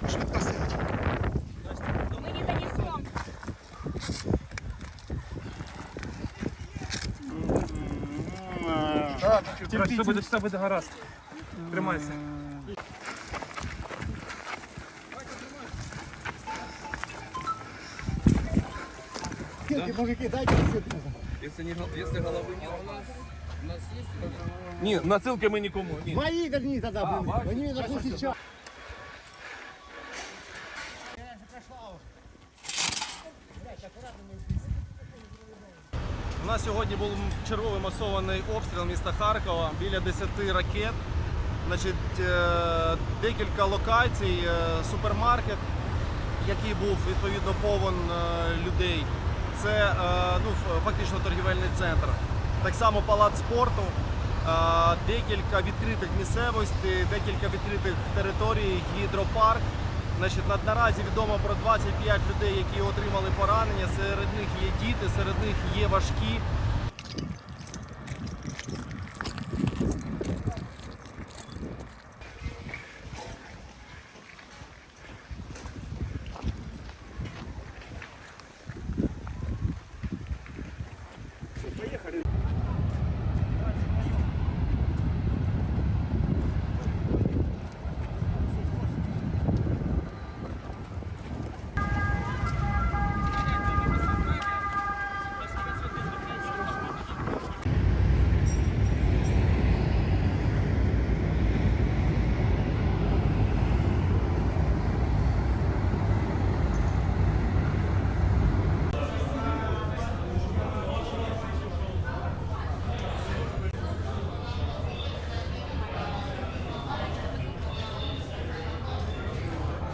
Швидко сидить. Мені не несем. Все буде, все буде гаразд. Тримайся. Кидки, мужики, дайте сітку. Если, не, если головы нет, у нас, у нас есть... Ні, насилки ми нікому. Ні. Мои верни тогда были. Они должны сейчас. У нас сьогодні був черговий масований обстріл міста Харкова біля 10 ракет. Значить, е, декілька локацій, е, супермаркет, який був відповідно повен е, людей. Це ну, фактично торгівельний центр. Так само палац спорту, декілька відкритих місцевостей, декілька відкритих територій, гідропарк. Значить, на- наразі відомо про 25 людей, які отримали поранення. Серед них є діти, серед них є важкі.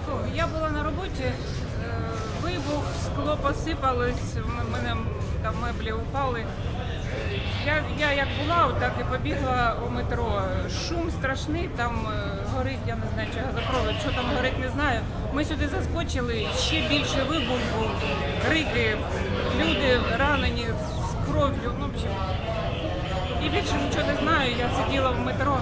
Фу, Я була на роботі, е, вибух, скло посипалось, в мене там меблі упали. Я, я як була, так і побігла у метро. Шум страшний, там е, горить, я не знаю, чи газопровід, що там горить, не знаю. Ми сюди заскочили, ще більше вибух був, крики, люди ранені з кров'ю. Ну, в і більше нічого не знаю, я сиділа в метро.